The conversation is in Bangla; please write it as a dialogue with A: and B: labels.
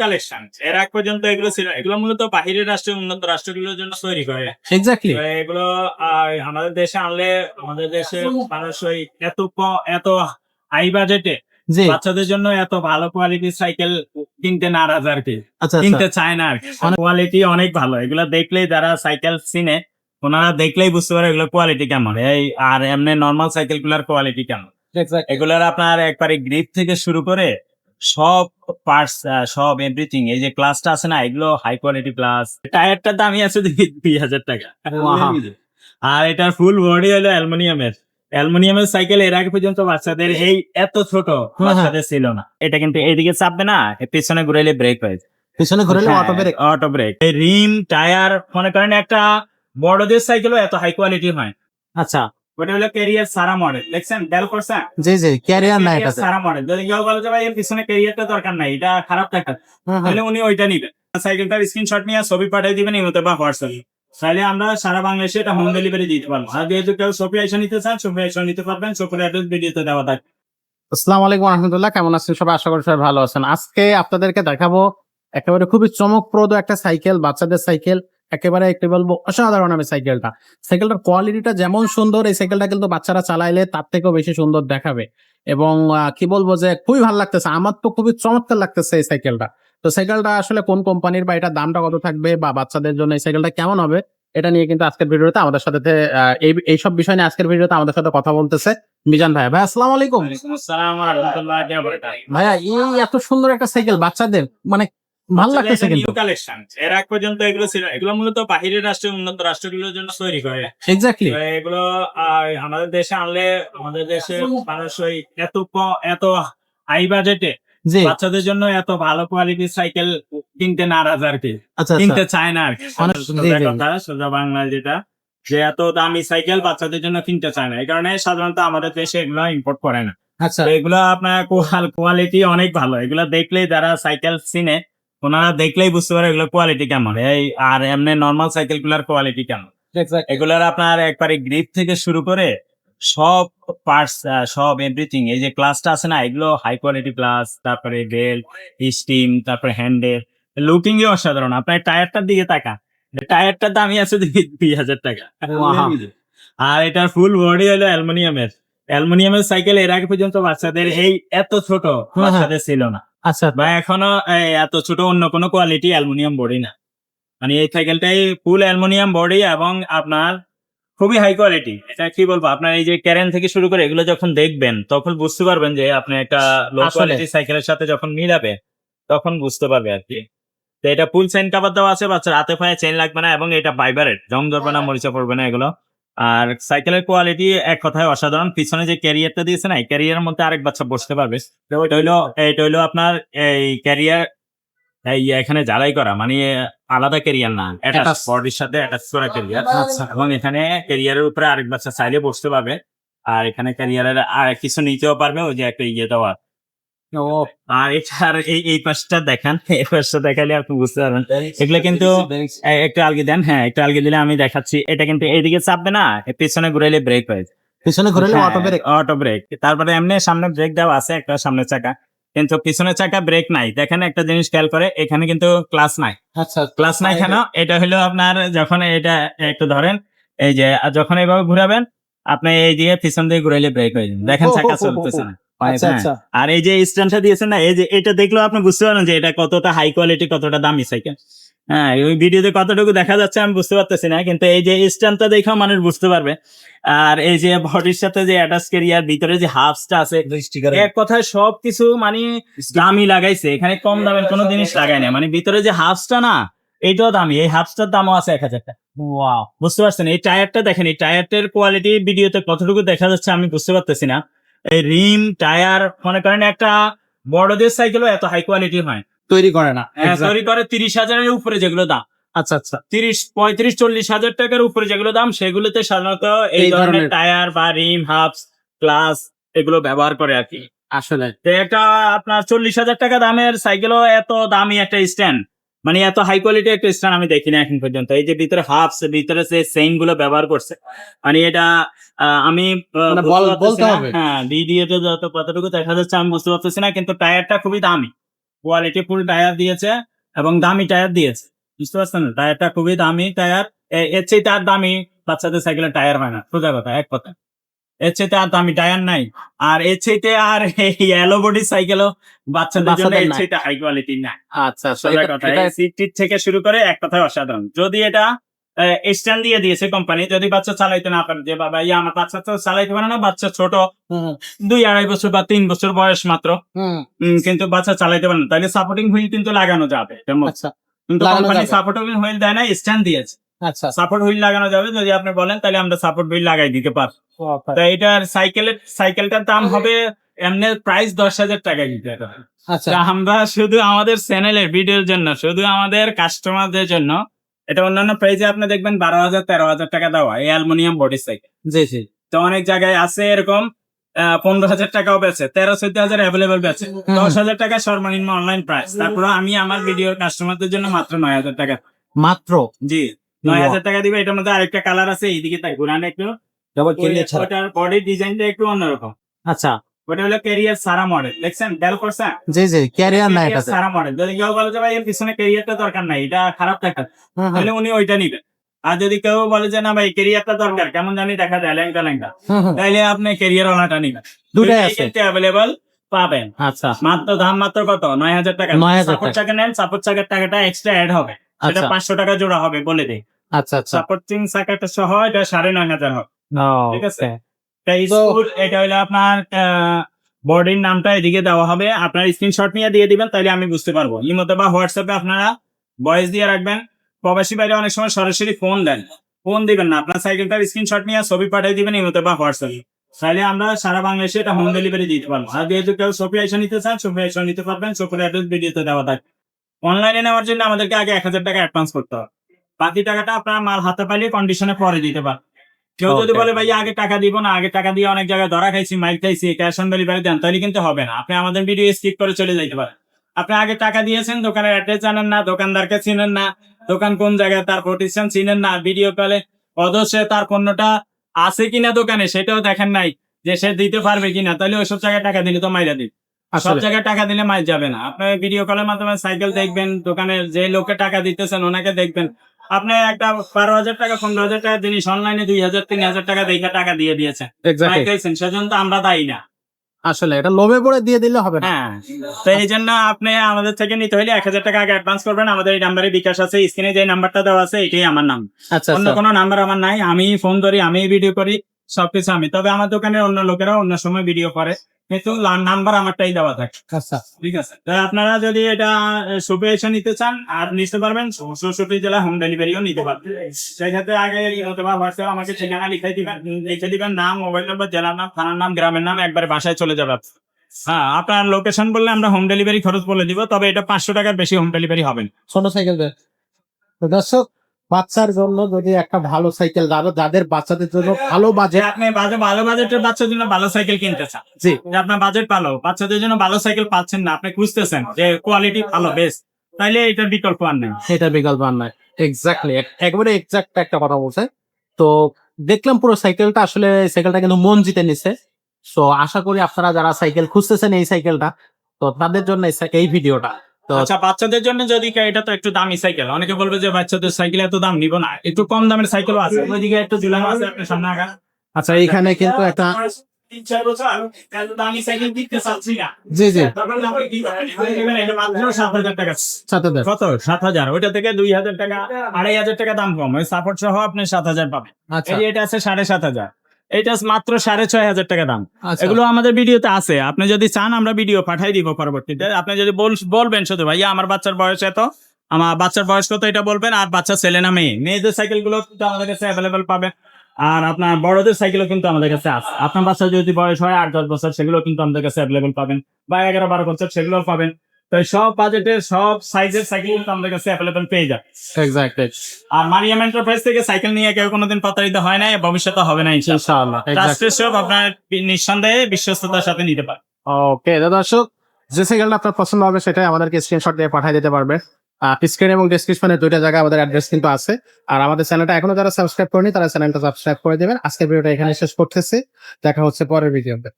A: কালেকশন এর আগ পর্যন্ত এগুলো ছিল এগুলো মূলত বাহিরের রাষ্ট্রের উন্নত রাষ্ট্রগুলোর জন্য তৈরি করে।
B: এক্স্যাক্টলি
A: এগুলো আমাদের দেশে আনলে আমাদের দেশের মানুষ ওই এত এত হাই বাজেটে বাচ্চাদের জন্য এত ভালো কোয়ালিটির সাইকেল কিনতে নারাজ আর কি।
B: আচ্ছা
A: কিনতে
B: আচ্ছা
A: চায় না আর কোয়ালিটি অনেক ভালো। এগুলো দেখলেই যারা সাইকেল চিনে ওনারা দেখলেই বুঝতে পারে এগুলো কোয়ালিটি কেমন। এই আর এমনি নর্মাল সাইকেলগুলার কোয়ালিটি কেমন। এগুলার আপনার একবারে গ্রিপ থেকে শুরু করে সব পার্টস সব এভরিথিং এই যে ক্লাসটা আছে না এগুলো হাই কোয়ালিটি ক্লাস টায়ারটার দামই আছে দেখি দুই হাজার টাকা। আর এটার ফুল বডি হলো অ্যালুমিনিয়ামের। অ্যালুমিনিয়ামের সাইকেল এর আগে পর্যন্ত বাচ্চাদের এই এত ছোট
B: হ্যাঁ।
A: বাচ্চাদের ছিল না। এটা কিন্তু এইদিকে চাপবে না পিছনে ঘুরাইলে ব্রেক হয়েছে
B: পিছনে ঘুরলে অটো ব্রেক
A: অটো ব্রেক এই রিম টায়ার মনে করেন একটা বড়দের সাইকেলও এত হাই কোয়ালিটি হয়।
B: আচ্ছা
A: ওটা হলো ক্যারিয়ার সারা মডেল দেখছেন? ডেল করছেন
B: জি জি ক্যারিয়ার না এটা
A: সারা মডেল যদি কেউ বলে যে ভাই এর পিছনে ক্যারিয়ারটা দরকার নাই এটা খারাপ দেখা তাহলে উনি ওইটা নিবেন। সাইকেলটার স্ক্রিনশট নিয়ে ছবি পাঠিয়ে দিবেন ইমোতে বা হোয়াটসঅ্যাপে। তাহলে আমরা সারা বাংলাদেশে এটা হোম ডেলিভারি দিতে পারব। আর যেহেতু কেউ ছবি আইসা নিতে চান ছবি আইসা নিতে পারবেন। ছবির অ্যাড্রেস ভিডিওতে দেওয়া থাকে
B: আসসালামু আলাইকুম রহমতুল্লাহ কেমন আছেন সবাই? আশা করি সবাই ভালো আছেন। আজকে আপনাদেরকে দেখাবো একেবারে খুবই চমকপ্রদ একটা সাইকেল বাচ্চাদের সাইকেল। একেবারে একটি বলব অসাধারণ আমি সাইকেলটা। সাইকেলটার কোয়ালিটিটা যেমন সুন্দর এই সাইকেলটা কিন্তু বাচ্চারা চালাইলে তার থেকেও বেশি সুন্দর দেখাবে। এবং কি বলব যে খুবই ভালো লাগতেছে আমার তো খুবই চমৎকার লাগতেছে এই সাইকেলটা। তো সাইকেলটা আসলে কোন কোম্পানির বা এটার দামটা কত থাকবে বা বাচ্চাদের জন্য এই সাইকেলটা কেমন হবে এটা নিয়ে কিন্তু আজকের ভিডিওতে আমাদের সাথে এই এইসব বিষয় নিয়ে আজকের ভিডিওতে আমাদের সাথে কথা বলতেছে মিজান ভাই। ভাই আসসালামু আলাইকুম। ভাইয়া এই এত সুন্দর একটা সাইকেল বাচ্চাদের মানে ভালো লাগতেছে কিন্তু।
A: নিউ কালেকশন এর আগ পর্যন্ত এগুলো ছিল এগুলো মূলত বাহিরের রাষ্ট্রের উন্নত রাষ্ট্রগুলোর জন্য তৈরি করে।
B: এক্স্যাক্টলি
A: এগুলো আমাদের দেশে আনলে আমাদের দেশের মানুষ ওই এত এত হাই বাজেটে বাচ্চাদের জন্য এত ভালো কোয়ালিটির সাইকেল কিনতে নারাজ আর কি।
B: আচ্ছা
A: কিনতে
B: আচ্ছা
A: চায় না আর কি। কথা সোজা বাংলা যেটা যে এত দামি সাইকেল বাচ্চাদের জন্য কিনতে চায় না। এই কারণে সাধারণত আমাদের দেশে এগুলো ইম্পোর্ট করে না।
B: আচ্ছা।
A: এগুলো আপনার কোয়ালিটি অনেক ভালো। এগুলো দেখলেই যারা সাইকেল চিনে ওনারা দেখলেই বুঝতে পারে এগুলো কোয়ালিটি কেমন। এই আর এমনি নর্মাল সাইকেলগুলার কোয়ালিটি কেমন এগুলার আপনার একবারে গ্রিপ থেকে শুরু করে সব পার্টস সব এভরিথিং এই যে ক্লাসটা আছে না এগুলো হাই কোয়ালিটি ক্লাস তারপরে বেল্ট স্টিম তারপরে হ্যান্ডেল লুকিং এ অসাধারণ। আপনার টায়ারটার দিকে তাকা টায়ারটার দামই আছে দুই হাজার টাকা। আর এটার ফুল বডি হলো অ্যালুমিনিয়ামের। অ্যালুমিনিয়ামের সাইকেল এর আগে পর্যন্ত বাচ্চাদের এই এত ছোট
B: হ্যাঁ।
A: বাচ্চাদের ছিল না।
B: আচ্ছা
A: বা এখনও এত ছোট অন্য কোনো কোয়ালিটি অ্যালুমিনিয়াম বডি না। মানে এই সাইকেলটাই ফুল অ্যালুমিনিয়াম বডি এবং আপনার খুবই হাই কোয়ালিটি এটা কি বলব? আপনার এই যে ক্যারেন থেকে শুরু করে এগুলো যখন দেখবেন তখন বুঝতে পারবেন যে আপনি একটা লো কোয়ালিটি সাইকেলের সাথে যখন মিলাবে তখন বুঝতে পারবে আর কি। তো এটা ফুল চেন কাভার দেওয়া আছে বাচ্চার হাতে পায়ে চেন লাগবে না এবং এটা বাইবারের জং ধরবে না মরিচা পড়বে না এগুলো। আর সাইকেলের কোয়ালিটি এক কথায় অসাধারণ। পিছনে যে ক্যারিয়ারটা দিয়েছে না এই ক্যারিয়ারের মধ্যে আরেক বাচ্চা বসতে পারবে। এটা হইল এটা হইল আপনার এই ক্যারিয়ার এই এখানে জ্বালাই করা মানে আলাদা ক্যারিয়ার না অ্যাটাচ। বডির সাথে অ্যাটাচ করা ক্যারিয়ার
B: আচ্ছা।
A: এবং এখানে ক্যারিয়ারের উপরে আরেক বাচ্চা চাইলে বসতে পারবে। আর এখানে ক্যারিয়ারের আর কিছু নিতেও পারবে ওই যে একটা ইয়ে দেওয়া।
B: ও
A: আর এটার এই এই পাশটা দেখান এই পাশটা দেখালে আপনি বুঝতে পারবেন। এগুলো কিন্তু একটু আলগি দেন হ্যাঁ একটু আলগি দিলে আমি দেখাচ্ছি। এটা কিন্তু এইদিকে চাপবে না পিছনে ঘুরাইলে ব্রেক হয়েছে
B: পিছনে ঘুরলে অটো ব্রেক
A: অটো ব্রেক তারপরে এমনি সামনে ব্রেক দেওয়া আছে একটা সামনের চাকা। কিন্তু পিছনের চাকা ব্রেক নাই। দেখেন একটা জিনিস খেয়াল করে এখানে কিন্তু ক্লাস নাই।
B: আচ্ছা
A: ক্লাস নাই কেন? এটা হলো আপনার যখন এটা একটু ধরেন এই যে আর যখন এইভাবে ঘুরাবেন আপনি এই পিছন দিয়ে ঘুরাইলে ব্রেক হয়ে যাবে। দেখেন চাকা চলতেছে না
B: আচ্ছা
A: হ্যাঁ।
B: আচ্ছা
A: আর এই যে স্ট্যান্ডটা দিয়েছেন না এই যে এটা দেখলেও আপনি বুঝতে পারেন যে এটা কতটা হাই কোয়ালিটি কতটা দামি সাইকেল। হ্যাঁ ওই ভিডিওতে কতটুকু দেখা যাচ্ছে আমি বুঝতে পারতেছি না কিন্তু এই যে স্ট্যান্ডটা দেখেও মানুষ বুঝতে পারবে। আর এই যে বডির সাথে যে অ্যাটাচ কেরিয়ার ভিতরে যে হাফসটা আছে এক কথায় সবকিছু মানে দামি লাগাইছে এখানে কম দামের কোনো জিনিস লাগায় না। মানে ভিতরে যে হাফসটা না এইটাও দামি এই হাফসটার দামও আছে এক হাজার টাকা বুঝতে পারছেন? এই টায়ারটা দেখেন এই টায়ারটার কোয়ালিটি ভিডিওতে কতটুকু দেখা যাচ্ছে আমি বুঝতে পারতেছি না। এই রিম টায়ার মনে করেন একটা বড়দের সাইকেলও এত হাই কোয়ালিটি হয়।
B: তৈরি করে না
A: হ্যাঁ, তৈরি করে তিরিশ হাজারের উপরে যেগুলো দাম।
B: আচ্ছা আচ্ছা।
A: তিরিশ পঁয়ত্রিশ চল্লিশ হাজার টাকার উপরে যেগুলো দাম সেগুলোতে সাধারণত এই ধরনের- টায়ার বা রিম হাফস ক্লাস এগুলো ব্যবহার করে আর কি।
B: আসলে।
A: একটা আপনার চল্লিশ হাজার টাকা দামের সাইকেলও এত দামি একটা স্ট্যান্ড। মানে এত হাই কোয়ালিটি একটা স্ট্যান্ড আমি দেখিনি এখন পর্যন্ত। এই যে ভিতরে হাফস ভিতরে যে চেইনগুলো ব্যবহার করছে মানে এটা আমি
B: মানে।
A: হ্যাঁ ভিডিওতে যত কতটুকু দেখা যাচ্ছে আমি বুঝতে পারতেছি না কিন্তু টায়ারটা খুবই দামি। কোয়ালিটি ফুল টায়ার দিয়েছে এবং দামি টায়ার দিয়েছে। বুঝতে পারছেন? টায়ারটা খুবই দামি টায়ার। এর চেয়ে তার দামি বাচ্চাদের সাইকেলের টায়ার হয় না। সোজা কথা এক কথা। এর চেয়ে আর দামি টায়ার নাই। আর এর চেয়ে আর বডি সাইকেলও বাচ্চাদের জন্য এর। চেয়ে হাই কোয়ালিটি না
B: আচ্ছা
A: থেকে শুরু করে এক কথায় অসাধারণ। যদি এটা স্ট্যান্ড দিয়ে দিয়েছে কোম্পানি যদি বাচ্চা চালাইতে না পারে যে বাবা ইয়ে আমার বাচ্চা তো চালাইতে পারে না বাচ্চা ছোট। দুই আড়াই বছর বা তিন বছর বয়স মাত্র। কিন্তু বাচ্চা চালাইতে পারে না। তাহলে সাপোর্টিং হুইল কিন্তু লাগানো যাবে।
B: আচ্ছা।
A: কিন্তু কোম্পানি সাপোর্টিং হুইল দেয় না স্ট্যান্ড দিয়েছে।
B: আচ্ছা।
A: সাপোর্ট হুইল লাগানো যাবে। যদি আপনি বলেন তাহলে আমরা সাপোর্ট হুইল লাগাই দিতে পারব। তো এটার সাইকেলের সাইকেলটার দাম হবে এমনি প্রাইস দশ হাজার টাকা দিতে হবে।
B: আচ্ছা।
A: আমরা শুধু আমাদের চ্যানেলের ভিডিওর জন্য শুধু আমাদের কাস্টমারদের জন্য এটা অন্যান্য প্রাইজে আপনি দেখবেন বারো হাজার তেরো হাজার টাকা দেওয়া এই অ্যালুমিনিয়াম বডি সাইকেল
B: জি জি।
A: তো অনেক জায়গায় আছে এরকম আহ, পনেরো হাজার টাকাও বেছে তেরো চোদ্দ হাজার অ্যাভেলেবল বেছে দশ হাজার টাকা সর্বনিম্ন অনলাইন প্রাইস তারপরে আমি আমার ভিডিওর কাস্টমারদের জন্য মাত্র নয় হাজার টাকা।
B: মাত্র?
A: জি। নয় হাজার টাকা দিবে এটার মধ্যে আরেকটা কালার আছে এইদিকে তাই ঘুরান একটু।
B: ক্যারিয়ার
A: ওটার বডি ডিজাইনটা একটু অন্যরকম।
B: আচ্ছা।
A: ওটা হলো ক্যারিয়ার সারা মডেল দেখছেন? ডেল করছেন
B: জি জি ক্যারিয়ার না এটাতে।
A: সারা মডেল যদি কেউ বলে যে ভাই এর পিছনে ক্যারিয়ারটা দরকার নাই এটা খারাপ দেখা তাহলে উনি ওইটা নিবেন আর যদি কেউ বলে যে না ভাই ক্যারিয়ারটা দরকার কেমন জানি দেখা যায় ল্যাংটা ল্যাংটা। তাইলে আপনি ক্যারিয়ার ওনাটা নিবেন।
B: দুটাই আছে।
A: অ্যাভেলেবল পাবেন।
B: আচ্ছা।
A: মাত্র দাম মাত্র কত? নয় হাজার টাকা।
B: 9,000
A: সাপোর্ট চাকা নেন সাপোর্ট টাকাটা এক্সট্রা অ্যাড হবে। সেটা
B: আচ্ছা।
A: পাঁচশো টাকা জোড়া হবে বলে দেই
B: আচ্ছা আচ্ছা।
A: সাপোর্টিং চাকাটা সহ এটা সাড়ে নয় হাজার হবে। ঠিক আছে। এটা স্কুল এটা হলো আপনার বডির নামটা এদিকে দেওয়া হবে। আপনার স্ক্রিনশট নিয়ে দিয়ে দিবেন তাহলে আমি বুঝতে পারব। ইমোতে বা হোয়াটসঅ্যাপে আপনারা ভয়েস দিয়ে রাখবেন। প্রবাসী বাইরে অনেক সময় সরাসরি ফোন দেন। ফোন দিবেন না। আপনার সাইকেলটার স্ক্রিনশট নিয়ে ছবি পাঠিয়ে দিবেন ইমোতে বা হোয়াটসঅ্যাপে তাহলে আমরা সারা বাংলাদেশে এটা হোম ডেলিভারি দিতে পারব। আর যেহেতু কেউ ছবি আইসা নিতে চান ছবি আইসা নিতে পারবেন। ছবির অ্যাড্রেস ভিডিওতে দেওয়া থাকে অনলাইনে নেওয়ার জন্য আমাদেরকে আগে এক হাজার টাকা অ্যাডভান্স করতে হবে। বাকি টাকাটা আপনার মাল হাতে পাইলে কন্ডিশনে পরে দিতে পারেন কেউ যদি বলে ভাই আগে টাকা দিব না আগে টাকা দিয়ে অনেক জায়গায় ধরা খাইছি মাইক খাইছি ক্যাশ অন ডেলিভারি দেন তাহলে কিন্তু হবে না। আপনি আমাদের ভিডিও স্কিপ করে চলে যাইতে পারেন। আপনি আগে টাকা দিয়েছেন দোকানের অ্যাড্রেস জানেন না দোকানদারকে চিনেন না দোকান কোন জায়গায় তার প্রতিষ্ঠান চিনেন না ভিডিও কলে অদর্শে তার পণ্যটা আছে কিনা দোকানে সেটাও দেখেন নাই যে সে দিতে পারবে কিনা তাহলে ওইসব জায়গায় টাকা দিলে তো মাইরা দিন সব জায়গায় টাকা দিলে মাইর যাবে না। আপনি ভিডিও কলের মাধ্যমে সাইকেল দেখবেন দোকানে যে লোকে টাকা দিতেছেন ওনাকে দেখবেন। আপনি একটা বারো হাজার টাকা পনেরো হাজার টাকা জিনিস অনলাইনে দুই হাজার তিন হাজার টাকা দেখে টাকা দিয়ে দিয়েছেন। সেজন্য তো আমরা দায়ী না।
B: আসলে এটা লোভে পড়ে দিয়ে দিলে হবে না।
A: হ্যাঁ। তো এই জন্য আপনি আমাদের থেকে নিতে হলে এক হাজার টাকা আগে অ্যাডভান্স করবেন। আমাদের এই নাম্বারে বিকাশ আছে স্ক্রিনে যে নাম্বারটা দেওয়া আছে এটাই আমার নাম।
B: আচ্ছা
A: অন্য
B: আচ্ছা।
A: কোনো নাম্বার আমার নাই। আমি ফোন ধরি আমি ভিডিও করি। সবকিছু আমি। তবে আমার দোকানের অন্য লোকেরা অন্য সময় ভিডিও করে। কিন্তু নাম্বার আমারটাই দেওয়া থাকে।
B: আচ্ছা।
A: ঠিক আছে? আপনারা যদি এটা সুপে এসে নিতে চান আর নিতে পারবেন চৌষট্টি জেলা হোম ডেলিভারিও নিতে পারবেন। সেই ক্ষেত্রে আগে অথবা হোয়াটসঅ্যাপ আমাকে ঠিকানা লিখে দিবেন লিখে দিবেন নাম মোবাইল নাম্বার জেলার নাম থানার নাম গ্রামের নাম একবারে বাসায় চলে যাবে হ্যাঁ আপনার লোকেশন বললে আমরা হোম ডেলিভারি খরচ বলে দিব তবে এটা পাঁচশো টাকার বেশি হোম ডেলিভারি হবে না।
B: ছোট সাইকেল দর্শক বাচ্চার জন্য যদি একটা ভালো সাইকেল যারা যাদের বাচ্চাদের জন্য ভালো বাজেট
A: আপনি ভালো বাজেটের বাচ্চার জন্য ভালো সাইকেল কিনতে চান।
B: জি।
A: যে আপনার বাজেট ভালো বাচ্চাদের জন্য ভালো সাইকেল পাচ্ছেন না আপনি খুঁজতেছেন যে কোয়ালিটি ভালো বেস্ট তাইলে এটার বিকল্প আর নেই।
B: এটা বিকল্প আর নাই। এক্স্যাক্টলি একবারে এক্সাক্ট একটা কথা বলছে। তো দেখলাম পুরো সাইকেলটা আসলে সাইকেলটা কিন্তু মন জিতে নিছে। সো আশা করি আপনারা যারা সাইকেল খুঁজতেছেন এই সাইকেলটা তো তাদের জন্য এই ভিডিওটা
A: আচ্ছা বাচ্চাদের জন্য যদি কে- এটা তো একটু দামি সাইকেল অনেকে বলবে যে বাচ্চাদের সাইকেল এত দাম নিব না একটু কম দামের সাইকেল আছে। ওইদিকে একটু ঝুলানো আছে আপনার সামনে আগা
B: আচ্ছা এইখানে কিন্তু একটা
A: তিন চার বছর এত দামি সাইকেল কিনতে চাচ্ছি না।
B: জি জি।
A: এখানে সাত হাজার টাকা।
B: ছাত্রদের
A: কত? সাত হাজার। ওইটা থেকে দুই হাজার টাকা আড়াই হাজার টাকা দাম কম। ওই সাপোর্ট সহ আপনি সাত হাজার পাবেন।
B: আচ্ছা।
A: এই এটা আছে সাড়ে সাত হাজার। এটা মাত্র সাড়ে ছয় হাজার টাকা দাম।
B: আচ্ছা।
A: এগুলো আমাদের ভিডিওতে আছে। আপনি যদি চান আমরা ভিডিও পাঠাই দিব পরবর্তীতে। আপনি যদি বলবেন শুধু ভাইয়া আমার বাচ্চার বয়স এত আমার বাচ্চার বয়স কত? এটা বলবেন। আর বাচ্চা ছেলে না মেয়ে মেয়েদের সাইকেলগুলো কিন্তু আমাদের কাছে অ্যাভেলেবেল পাবেন। আর আপনার বড়দের সাইকেলও কিন্তু আমাদের কাছে আছে। আপনার বাচ্চার যদি বয়স হয় আট দশ বছর সেগুলো কিন্তু আমাদের কাছে অ্যাভেলেবেল পাবেন। বা এগারো বারো বছর সেগুলো পাবেন। তো এই সব বাজেটের সব সাইজের সাইকেল কিন্তু আমাদের কাছে অ্যাভেলেবেল পেয়ে যায়
B: এক্স্যাক্টলি
A: আর মারিয়াম এন্টারপ্রাইজ থেকে সাইকেল নিয়ে কেউ কোনোদিন প্রতারিত হয় না ভবিষ্যতে হবে না
B: ইনশাআল্লাহ। এক্স্যাক্টলি
A: সব আপনার নিঃসন্দেহে বিশ্বস্ততার সাথে নিতে পারেন
B: ওকে দাদা দর্শক যে সাইকেলটা আপনার পছন্দ হবে সেটাই আমাদেরকে স্ক্রিনশট দিয়ে পাঠিয়ে দিতে পারবে। স্ক্রিন এবং ডিসক্রিপশনে দুইটা জায়গায় আমাদের অ্যাড্রেস কিন্তু আছে। আর আমাদের চ্যানেলটা এখনও যারা সাবস্ক্রাইব করেনি তারা চ্যানেলটা সাবস্ক্রাইব করে দেবেন। আজকের ভিডিওটা এখানে শেষ করতেছি। দেখা হচ্ছে পরের ভিডিওতে